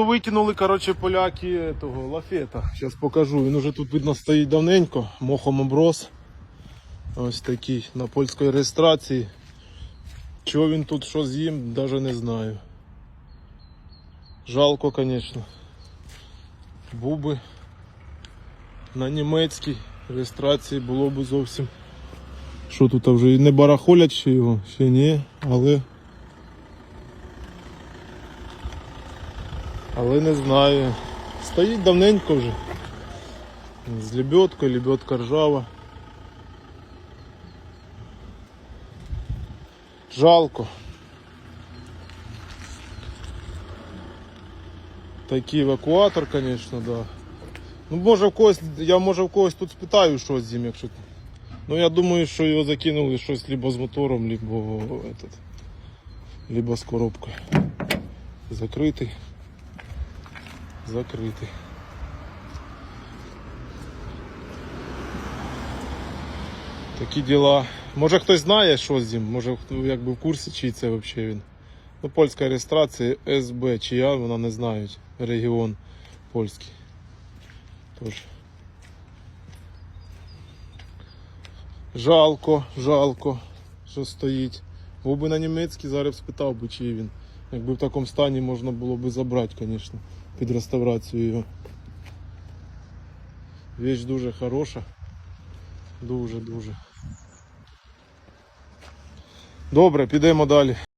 Витягнули, коротше, поляки того лафета. Зараз покажу. Він уже тут видно стоїть давненько, мохом оброс. Ось такий на польській реєстрації. Чого він тут що з'їм, навіть не знаю. Жалко, звісно. Буби на німецькій реєстрації було б зовсім. Що тут вже не барахолять ще його, ще ні, але. Але не знаю. Стоїть давненько вже. З лебедкою, лебедка ржава. Жалко. Такий евакуатор, звісно, да. Ну, може в когось, я може в когось тут спитаю, що з ним, якщо. Ну я думаю, що його закинули щось либо з мотором, либо этот, либо з коробкою. Закритий. Закритий. Такі діла. Може хтось знає, що з ним, може якби в курсі, чий це взагалі він. Ну, польська реєстрація СБ, чия, вона не знають. Регіон польський. Тож. Жалко, жалко, що стоїть. Був би на німецький, зараз спитав би, чий він. Якби в такому стані можна було би забрати, звісно, під реставрацію його. Віч дуже хороша. Дуже-дуже. Добре, підемо далі.